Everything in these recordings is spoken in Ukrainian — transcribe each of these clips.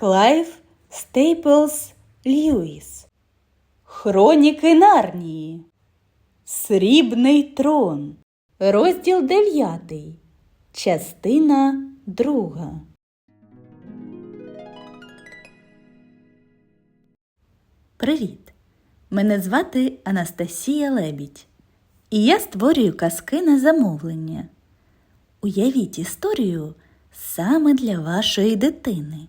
Клайв Стейплс Льюіс. Хроніки Нарнії. Срібний трон. Розділ 9. Частина 2. Привіт! Мене звати Анастасія Лебідь. І я створюю казки на замовлення. Уявіть історію саме для вашої дитини,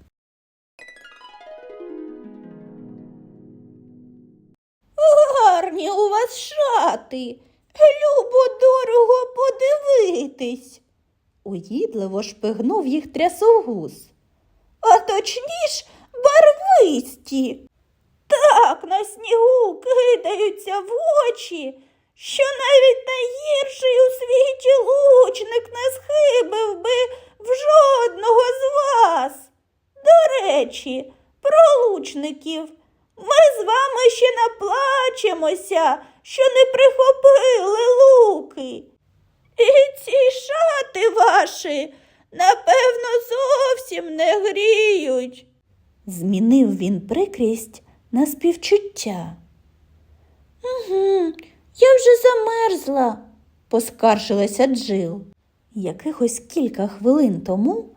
Гарні у вас шати. Любо дорого подивитись. Уїдливо шпигнув їх трясогуз. А точніш барвисті. Так на снігу кидаються в очі, що навіть найгірший у світі лучник не схибив би в жодного з вас. До речі, про лучників. Ми з вами ще наплачемося, що не прихопили луки. І ці шати ваші, напевно, зовсім не гріють. Змінив він прикрість на співчуття. Угу, я вже замерзла, поскаржилася Джил. Якихось кілька хвилин тому,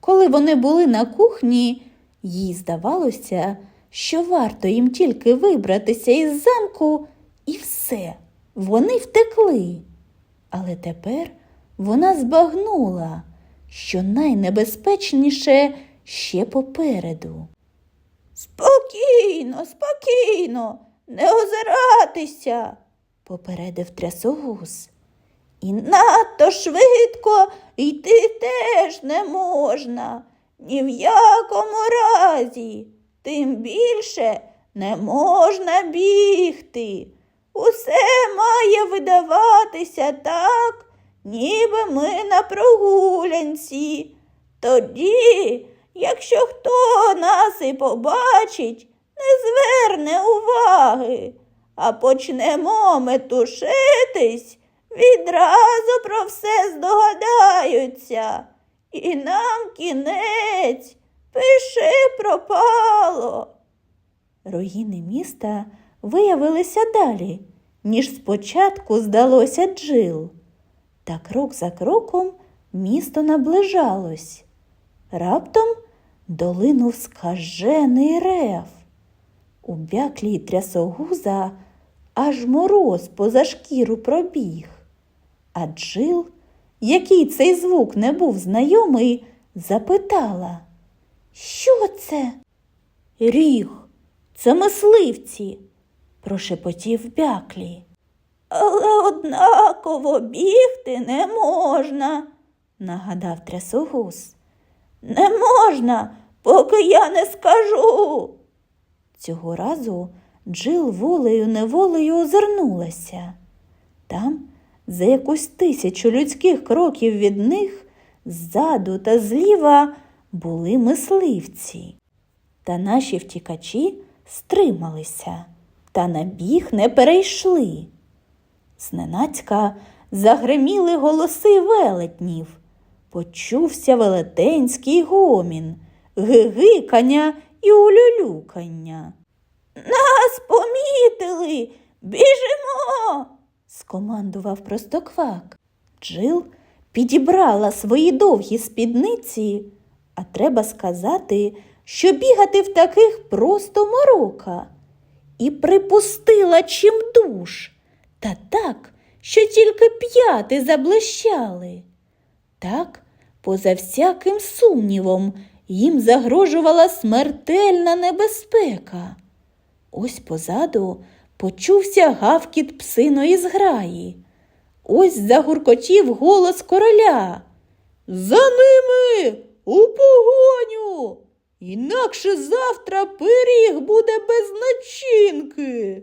коли вони були на кухні, їй здавалося, що варто їм тільки вибратися із замку, і все, вони втекли. Але тепер вона збагнула, що найнебезпечніше ще попереду. Спокійно, спокійно, не озиратися, попередив трясогуз. І надто швидко йти теж не можна, ні в якому разі, тим більше не можна бігти. Усе має видаватися так, ніби ми на прогулянці. Тоді, якщо хто нас і побачить, не зверне уваги, а почнемо метушитись, відразу про все здогадаються. І нам кінець, пиши пропало. Руїни міста виявилися далі, ніж спочатку здалося Джил. Та крок за кроком місто наближалось. Раптом долинув скажений рев. У бяклі трясогуза аж мороз поза шкіру пробіг. А Джил, який цей звук не був знайомий, запитала, що це? Ріг, це мисливці, прошепотів бяклі. Але однаково бігти не можна, нагадав трясогуз. Не можна, поки я не скажу. Цього разу Джил волею неволею озирнулася. Там, за якусь тисячу людських кроків від них, ззаду та зліва були мисливці. Та наші втікачі стрималися та на біг не перейшли. Зненацька загриміли голоси велетнів. Почувся велетенський гомін, гигикання і улюлюкання. Нас помітили, біжимо, скомандував простоквак. Джил підібрала свої довгі спідниці, а треба сказати, що бігати в таких просто морока, і припустила чим душ, та так, що тільки п'яти заблищали. Так, поза всяким сумнівом, їм загрожувала смертельна небезпека. Ось позаду почувся гавкіт псиної зграї. Ось загуркотів голос короля. За ними у погоню. інакше завтра пиріг буде без начинки.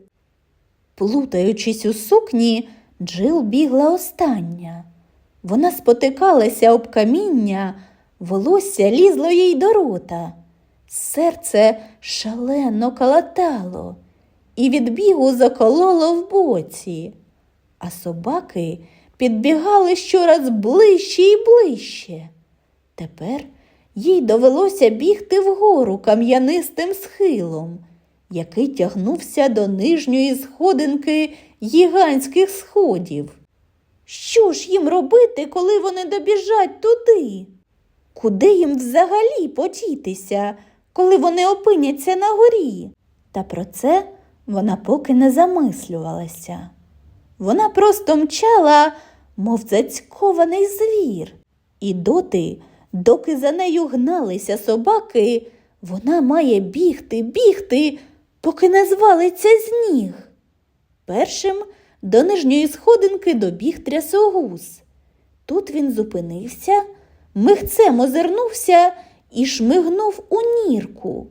Плутаючись у сукні, Джил бігла остання. Вона спотикалася об каміння, волосся лізло їй до рота. Серце шалено калатало і від бігу закололо в боці, а собаки підбігали щораз ближче і ближче. Тепер їй довелося бігти вгору кам'янистим схилом, який тягнувся до нижньої сходинки гігантських сходів. Що ж їм робити, коли вони добіжать туди? Куди їм взагалі подітися, коли вони опиняться на горі? Та про це вона поки не замислювалася. Вона просто мчала, мов зацькований звір, і доти, доки за нею гналися собаки, вона має бігти, бігти, поки не звалиться з ніг. Першим до нижньої сходинки добіг трясогуз. Тут він зупинився, мигцем озирнувся і шмигнув у нірку.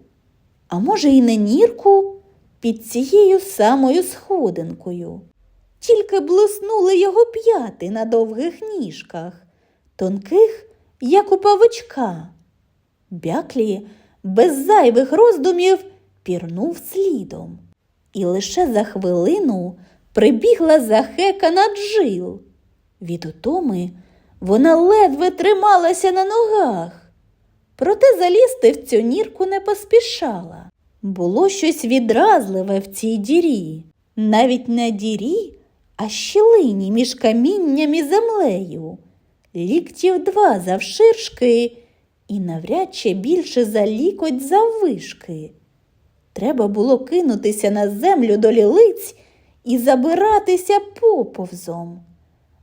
А може, і не нірку, під цією самою сходинкою. Тільки блиснули його п'яти на довгих ніжках, тонких, як у павичка. Бяклі без зайвих роздумів пірнув слідом. І лише за хвилину прибігла захекана Джил. Від утоми вона ледве трималася на ногах. Проте залізти в цю нірку не поспішала. Було щось відразливе в цій дірі, навіть не дірі, а щілині між камінням і землею, ліктів два завширшки і навряд чи більше за лікоть заввишки. Треба було кинутися на землю до лілиць і забиратися поповзом.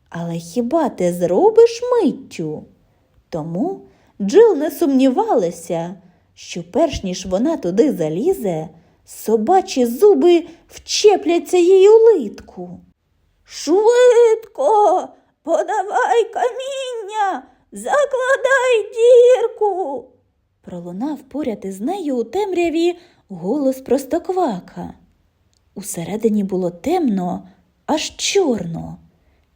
Але хіба ти зробиш миттю? Тому Джил не сумнівалася, що перш ніж вона туди залізе, собачі зуби вчепляться їй у литку. Швидко, подавай каміння, закладай дірку. Пролунав поряд із нею у темряві голос простоквака. Усередині було темно, аж чорно.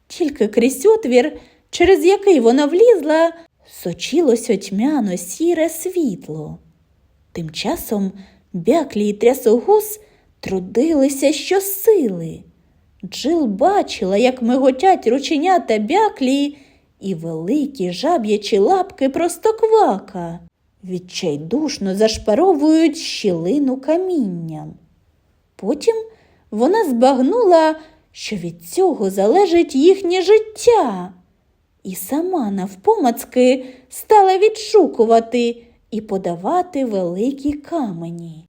Тільки крізь отвір, через який вона влізла, сочилося тьмяно сіре світло. Тим часом бяклі й трясогуз трудилися щосили. Джил бачила, як миготять рученята бяклі і великі жаб'ячі лапки простоквака відчайдушно зашпаровують щілину камінням. Потім вона збагнула, що від цього залежить їхнє життя, і сама навпомацки стала відшукувати і подавати великі камені.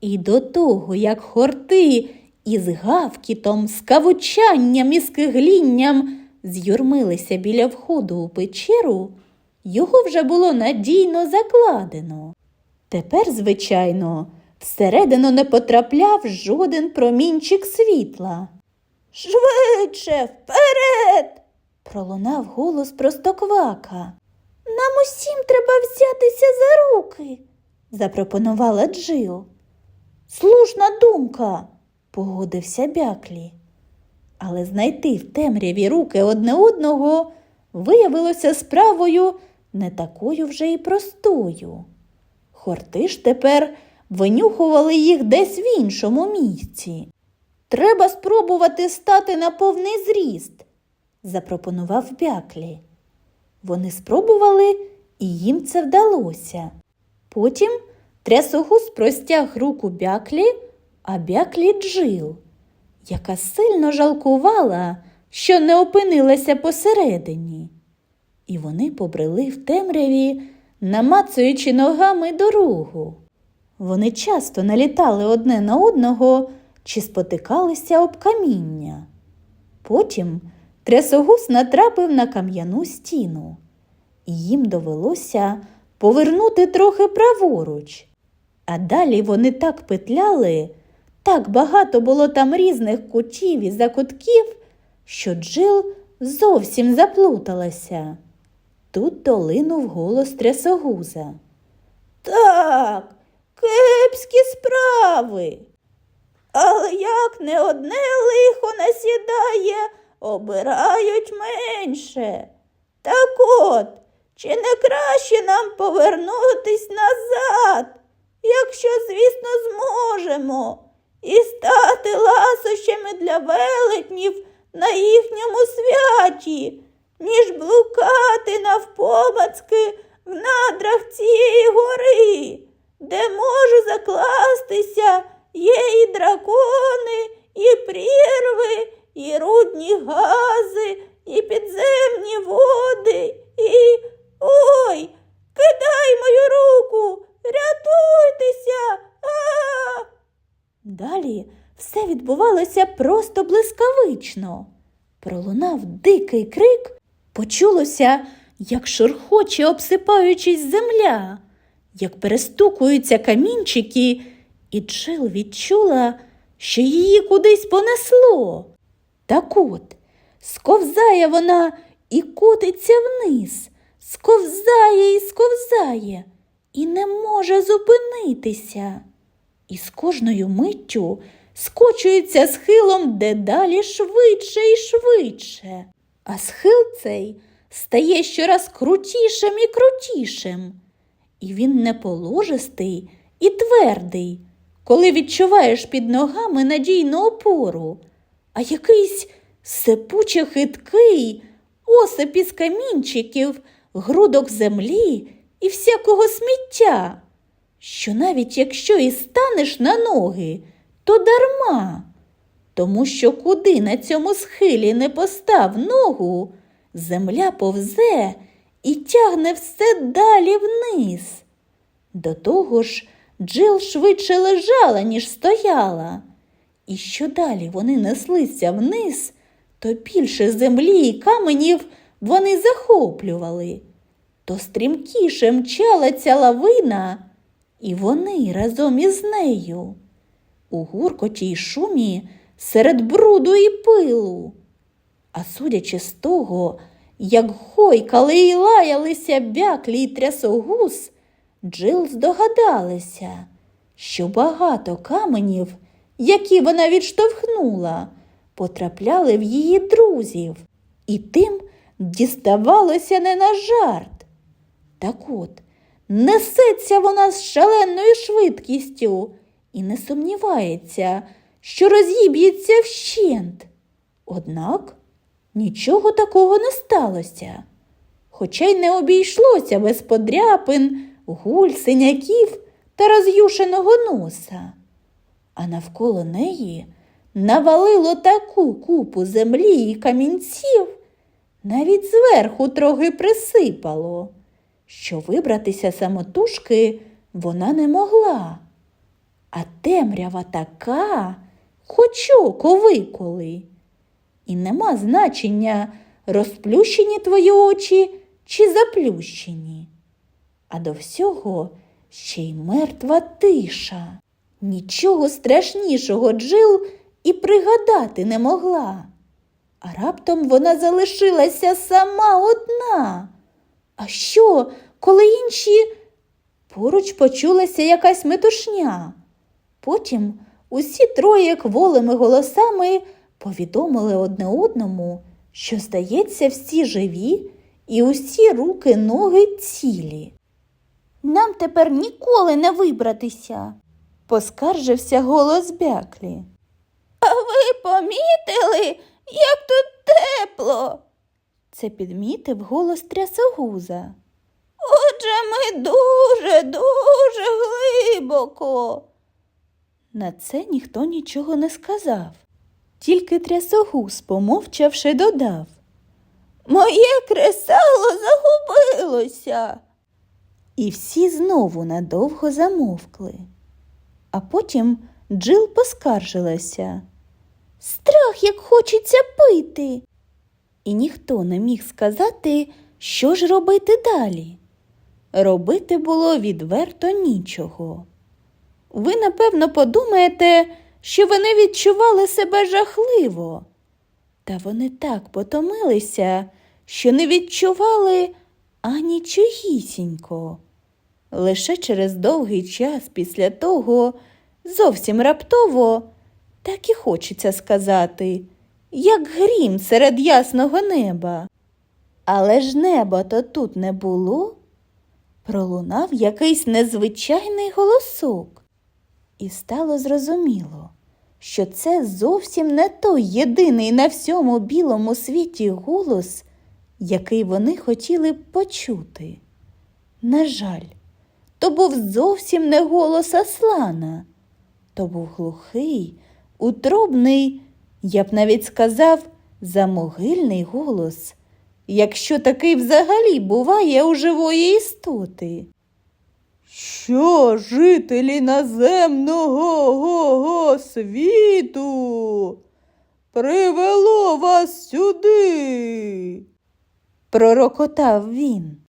І до того, як хорти із гавкітом, скавучанням і скиглінням з'юрмилися біля входу у печеру, його вже було надійно закладено. Тепер, звичайно, всередину не потрапляв жоден промінчик світла. Швидше, вперед. Пролунав голос простоквака. Нам усім треба взятися за руки. запропонувала Джил. Слушна думка, погодився Бяклі. Але знайти в темряві руки одне одного виявилося справою не такою вже й простою. Хорти ж тепер винюхували їх десь в іншому місці. Треба спробувати стати на повний зріст, запропонував Бяклі. Вони спробували, і їм це вдалося. Потім трясогуз простяг руку бяклі, а бяклі джил, яка сильно жалкувала, що не опинилася посередині. І вони побрели в темряві, намацуючи ногами дорогу. Вони часто налітали одне на одного чи спотикалися об каміння. Потім трясогуз натрапив на кам'яну стіну, і їм довелося повернути трохи праворуч. А далі вони так петляли, так багато було там різних кутів і закутків, що Джил зовсім заплуталася. Тут долинув голос трясогуза. Так, кепські справи. Але як не одне лихо насідає, обирають менше. Так от, чи не краще нам повернутись назад, якщо, звісно, зможемо, і стати ласощами для велетнів на їхньому святі, ніж блукати навпомацки в надрах цієї гори, де можу закластися є і дракони, і прірви, і рудні гази, і підземні води, і. Ой, кидай мою руку, рятуйтеся. А! Далі все відбувалося просто блискавично. Пролунав дикий крик, почулося, як шурхоче, обсипаючись земля, як перестукуються камінчики, і Джил відчула, що її кудись понесло. Так от, сковзає вона і котиться вниз, сковзає і сковзає, і не може зупинитися. І з кожною миттю скочується схилом дедалі швидше і швидше, а схил цей стає щораз крутішим і крутішим. І він не положистий і твердий, коли відчуваєш під ногами надійну опору, а якийсь сипуче хиткий осип із камінчиків, грудок землі і всякого сміття що навіть якщо і станеш на ноги, то дарма, тому що куди на цьому схилі не постав ногу, земля повзе і тягне все далі вниз. До того ж, Джил швидше лежала, ніж стояла, і що далі вони неслися вниз, то більше землі і каменів вони захоплювали, то стрімкіше мчала ця лавина, і вони разом із нею. У гуркоті й шумі серед бруду і пилу. А судячи з того, як гойкали і лаялися бяклі й трясогуз, Джил здогадалася, що багато каменів, які вона відштовхнула, потрапляли в її друзів, і тим діставалося не на жарт. Так от, несеться вона з шаленою швидкістю і не сумнівається, що розіб'ється вщент. Однак нічого такого не сталося, хоча й не обійшлося без подряпин, гуль, синяків та роз'юшеного носа. А навколо неї навалило таку купу землі і камінців, навіть зверху трохи присипало, що вибратися самотужки вона не могла. А темрява така, хоч око виколи. І нема значення, розплющені твої очі чи заплющені. А до всього ще й мертва тиша. Нічого страшнішого Джил і пригадати не могла. А раптом вона залишилася сама одна. А що, коли інші поруч почулася якась метушня? Потім усі троє кволими голосами повідомили одне одному, що, здається, всі живі і усі руки, ноги цілі. Нам тепер ніколи не вибратися. Поскаржився голос Бяклі. А ви помітили, як тут тепло? Це підмітив голос трясогуза. Отже, ми дуже, дуже глибоко. На це ніхто нічого не сказав. Тільки трясогуз, помовчавши, додав. Моє кресало загубилося. І всі знову надовго замовкли. А потім Джил поскаржилася, Страх, як хочеться пити. і ніхто не міг сказати, що ж робити далі. Робити було відверто нічого. Ви, напевно, подумаєте, що вони відчували себе жахливо. Та вони так потомилися, що не відчували ані чогісінько. Лише через довгий час після того, зовсім раптово, так і хочеться сказати, як грім серед ясного неба. Але ж неба то тут не було. Пролунав якийсь незвичайний голосок, і стало зрозуміло, що це зовсім не той єдиний на всьому білому світі голос, який вони хотіли почути. На жаль, то був зовсім не голос Аслана, то був глухий, утробний, я б навіть сказав, замогильний голос, якщо такий взагалі буває у живої істоти. Що жителі наземного го світу привело вас сюди? пророкотав він.